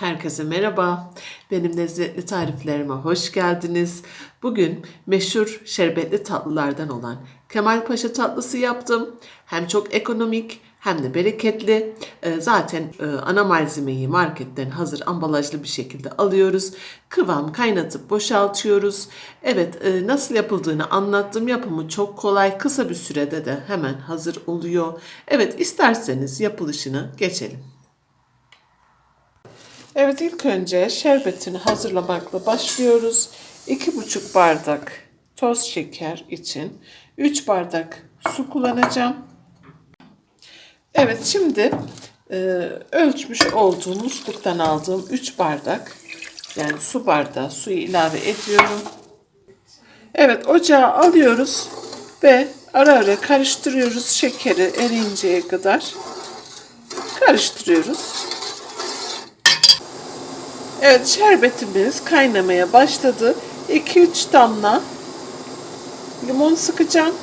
Herkese merhaba. Benim lezzetli tariflerime hoş geldiniz. Bugün meşhur şerbetli tatlılardan olan Kemal Paşa tatlısı yaptım. Hem çok ekonomik hem de bereketli. Ee, Zaten e, ana malzemeyi marketten hazır ambalajlı bir şekilde alıyoruz. Kıvam kaynatıp boşaltıyoruz. Evet e, nasıl yapıldığını anlattım. Yapımı çok kolay. Kısa bir sürede de hemen hazır oluyor. Evet isterseniz yapılışına geçelim. Evet ilk önce şerbetini hazırlamakla başlıyoruz. 2,5 bardak toz şeker için 3 bardak su kullanacağım. Evet şimdi e, ölçmüş olduğum musluktan aldığım 3 bardak yani su bardağı suyu ilave ediyorum. Evet ocağa alıyoruz ve ara ara karıştırıyoruz şekeri erinceye kadar karıştırıyoruz. Evet şerbetimiz kaynamaya başladı. 2-3 damla limon sıkacağım.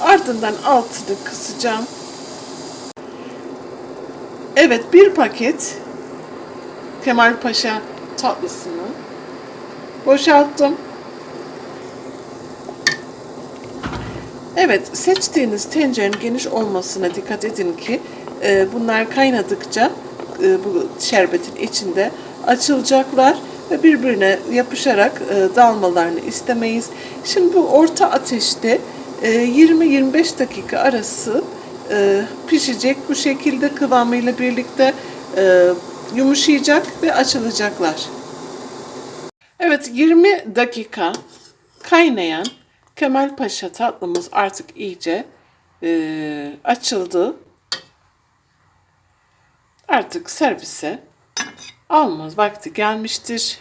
Ardından altını kısacağım. Evet bir paket Kemal Paşa tatlısını boşalttım. Evet seçtiğiniz tencerenin geniş olmasına dikkat edin ki e, bunlar kaynadıkça e, bu şerbetin içinde açılacaklar ve birbirine yapışarak e, dağılmalarını istemeyiz. Şimdi bu orta ateşte e, 20-25 dakika arası e, pişecek. Bu şekilde kıvamıyla birlikte e, yumuşayacak ve açılacaklar. Evet 20 dakika kaynayan Kemal Paşa tatlımız artık iyice e, açıldı. Artık servise almaz vakti gelmiştir.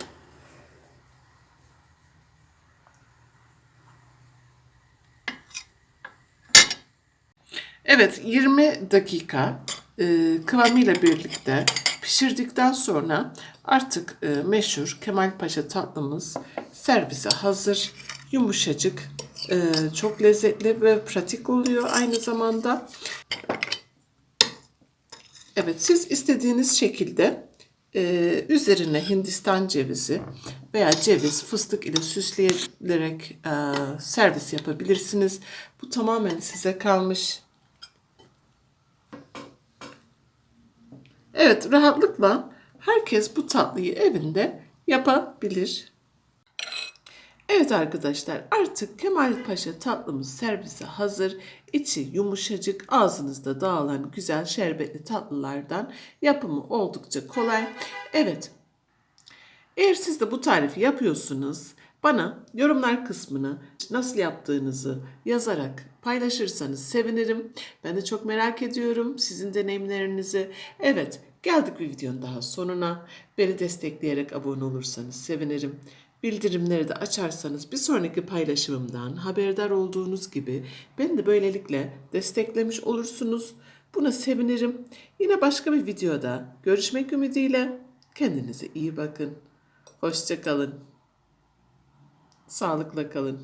Evet 20 dakika e, kıvamıyla birlikte pişirdikten sonra artık e, meşhur Kemal Paşa tatlımız servise hazır. Yumuşacık, e, çok lezzetli ve pratik oluyor aynı zamanda. Evet siz istediğiniz şekilde e, üzerine Hindistan cevizi veya ceviz, fıstık ile süsleyerek e, servis yapabilirsiniz. Bu tamamen size kalmış. Evet rahatlıkla herkes bu tatlıyı evinde yapabilir. Evet arkadaşlar artık Kemal Paşa tatlımız servise hazır. İçi yumuşacık ağzınızda dağılan güzel şerbetli tatlılardan yapımı oldukça kolay. Evet eğer siz de bu tarifi yapıyorsunuz bana yorumlar kısmını nasıl yaptığınızı yazarak paylaşırsanız sevinirim. Ben de çok merak ediyorum sizin deneyimlerinizi. Evet geldik bir videonun daha sonuna. Beni destekleyerek abone olursanız sevinirim. Bildirimleri de açarsanız bir sonraki paylaşımımdan haberdar olduğunuz gibi beni de böylelikle desteklemiş olursunuz. Buna sevinirim. Yine başka bir videoda görüşmek ümidiyle kendinize iyi bakın. Hoşça kalın. Sağlıkla kalın.